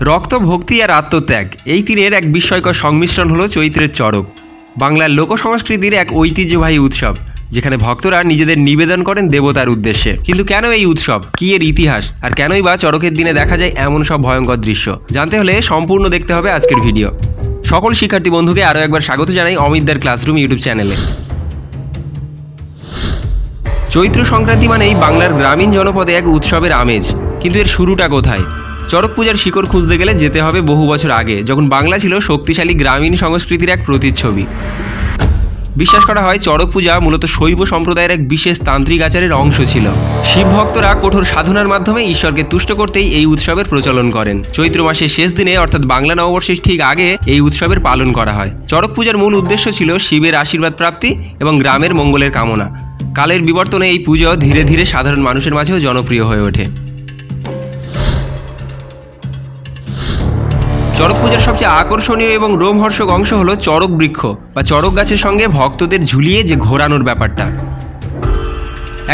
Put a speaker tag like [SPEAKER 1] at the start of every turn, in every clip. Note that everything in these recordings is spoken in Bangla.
[SPEAKER 1] রক্ত ভক্তি আর আত্মত্যাগ, এই তিনের এক বিস্ময়কর সংমিশ্রণ হলো চৈত্রের চড়ক বাংলার লোক সংস্কৃতির এক ঐতিহ্যবাহী উৎসব, যেখানে ভক্তরা নিজেদের নিবেদন করেন দেবতার উদ্দেশ্যে। কিন্তু কেন এই উৎসব? কি এর ইতিহাস? আর কেনই বা চড়কের দিনে দেখা যায় এমন সব ভয়ঙ্কর দৃশ্য? জানতে হলে সম্পূর্ণ দেখতে হবে আজকের ভিডিও। সকল শিক্ষার্থী বন্ধুকে আরও একবার স্বাগত জানাই অমিতদার ক্লাসরুম ইউটিউব চ্যানেলে। চৈত্র সংক্রান্তি মানেই বাংলার গ্রামীণ জনপদে এক উৎসবের আমেজ। কিন্তু এর শুরুটা কোথায়? চড়ক পূজার শিকড় খুঁজতে গেলে যেতে হবে বহু বছর আগে, যখন বাংলা ছিল শক্তিশালী গ্রামীণ সংস্কৃতির এক প্রতিচ্ছবি। বিশ্বাস করা হয় চড়ক পূজা মূলত শৈব সম্প্রদায়ের এক বিশেষ তান্ত্রিক আচারের অংশ ছিল। শিব ভক্তরা কঠোর সাধনার মাধ্যমে ঈশ্বরকে তুষ্ট করতেই এই উৎসবের প্রচলন করেন। চৈত্র মাসের শেষ দিনে, অর্থাৎ বাংলা নববর্ষের ঠিক আগে, এই উৎসবের পালন করা হয়। চড়ক পূজার মূল উদ্দেশ্য ছিল শিবের আশীর্বাদ প্রাপ্তি এবং গ্রামের মঙ্গলের কামনা। কালের বিবর্তনে এই পুজো ধীরে ধীরে সাধারণ মানুষের মাঝেও জনপ্রিয় হয়ে ওঠে। চড়ক পূজার সবচেয়ে আকর্ষণীয় এবং রোমহর্ষক অংশ হলো চড়ক বৃক্ষ বা চড়ক গাছের সঙ্গে ভক্তদের ঝুলিয়ে যে ঘোরানোর ব্যাপারটা।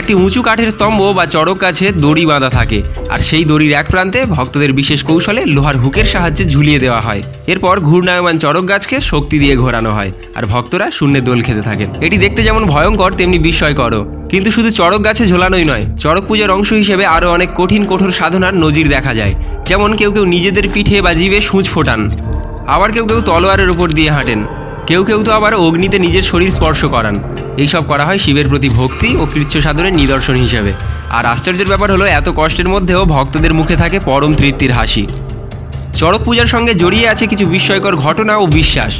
[SPEAKER 1] একটি উঁচু কাঠের স্তম্ভ বা চড়ক গাছে দড়ি বাঁধা থাকে, আর সেই দড়ির এক প্রান্তে ভক্তদের বিশেষ কৌশলে লোহার হুকের সাহায্যে ঝুলিয়ে দেওয়া হয়। এরপর ঘূর্ণায়মান চড়ক গাছকে শক্তি দিয়ে ঘোরানো হয়, আর ভক্তরা শূন্যে দোল খেতে থাকেন। এটি দেখতে যেমন ভয়ঙ্কর, তেমনি বিস্ময়করও। কিন্তু শুধু চড়ক গাছে ঝোলানোই নয়, চড়ক পূজার অংশ হিসেবে আরও অনেক কঠিন কঠোর সাধনার নজির দেখা যায়। যেমন কেউ কেউ নিজেদের পিঠে বা জিভে সূচ ফোটান, আবার কেউ কেউ তলোয়ারের উপর দিয়ে হাঁটেন, কেউ কেউ তো আবার অগ্নিতে নিজের শরীর স্পর্শ করান। এইসব করা হয় শিবের প্রতি ভক্তি ও কৃচ্ছ সাধনের নিদর্শন হিসেবে। আর আশ্চর্যের ব্যাপার হলো, এত কষ্টের মধ্যেও ভক্তদের মুখে থাকে পরম তৃপ্তির হাসি। চড়ক পূজার সঙ্গে জড়িয়ে আছে কিছু বিস্ময়কর ঘটনা ও বিশ্বাস।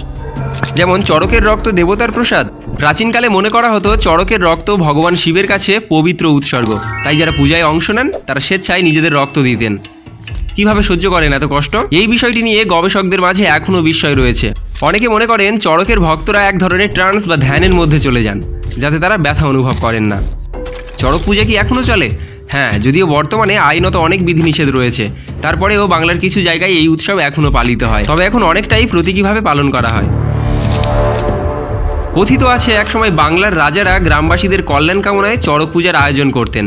[SPEAKER 1] যেমন চড়কের রক্ত দেবতার প্রসাদ। প্রাচীনকালে মনে করা হতো, চড়কের রক্ত ভগবান শিবের কাছে পবিত্র উৎসর্গ। তাই যারা পূজায় অংশ নেন, তারা স্বেচ্ছায় নিজেদের রক্ত দিতেন। কীভাবে সহ্য করেন এত কষ্ট? এই বিষয়টি নিয়ে গবেষকদের মাঝে এখনও বিস্ময় রয়েছে। অনেকে মনে করেন চড়কের ভক্তরা এক ধরনের ট্রান্স বা ধ্যানের মধ্যে চলে যান, যাতে তারা ব্যথা অনুভব করেন না। চড়ক পূজা কি এখনও চলে? হ্যাঁ যদিও বর্তমানে আইনত অনেক বিধিনিষেধ রয়েছে। তারপরেও বাংলার কিছু জায়গায় এই উৎসব এখনও পালিত হয়। তবে এখন অনেকটাই প্রতীকীভাবে পালন করা হয়। কথিত আছে, একসময় বাংলার রাজারা গ্রামবাসীদের কল্যাণ কামনায় চড়ক পূজার আয়োজন করতেন।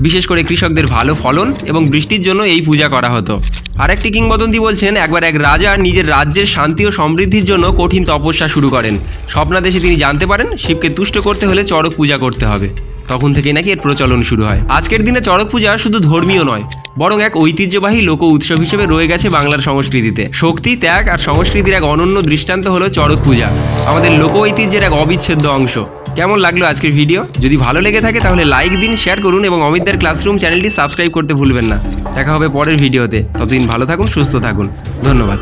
[SPEAKER 1] বিশেষ করে কৃষকদের ভালো ফলন এবং বৃষ্টির জন্য এই পূজা করা হতো। আরেকটি কিংবদন্তি বলছেন, একবার এক রাজা নিজের রাজ্যের শান্তি ও সমৃদ্ধির জন্য কঠিন তপস্যা শুরু করেন। স্বপ্নাদেশে তিনি জানতে পারেন, শিবকে তুষ্ট করতে হলে চড়ক পূজা করতে হবে। তখন থেকেই নাকি এর প্রচলন শুরু হয়। আজকের দিনে চড়ক পূজা শুধু ধর্মীয় নয় বরং এক ঐতিহ্যবাহী লোক উৎসব হিসেবে রয়ে গেছে বাংলার সংস্কৃতিতে। শক্তি, ত্যাগ আর সংস্কৃতির এক অনন্য দৃষ্টান্ত হলো চড়ক পূজা, আমাদের লোক ঐতিহ্যের এক অবিচ্ছেদ্য অংশ। কেমন লাগল আজকের ভিডিও? যদি ভালো লেগে থাকে তাহলে লাইক দিন শেয়ার করুন এবং অমিতদের ক্লাসরুম চ্যানেলটি সাবস্ক্রাইব করতে ভুলবেন না। দেখা হবে পরের ভিডিওতে। ততদিন ভালো থাকুন, সুস্থ থাকুন। ধন্যবাদ।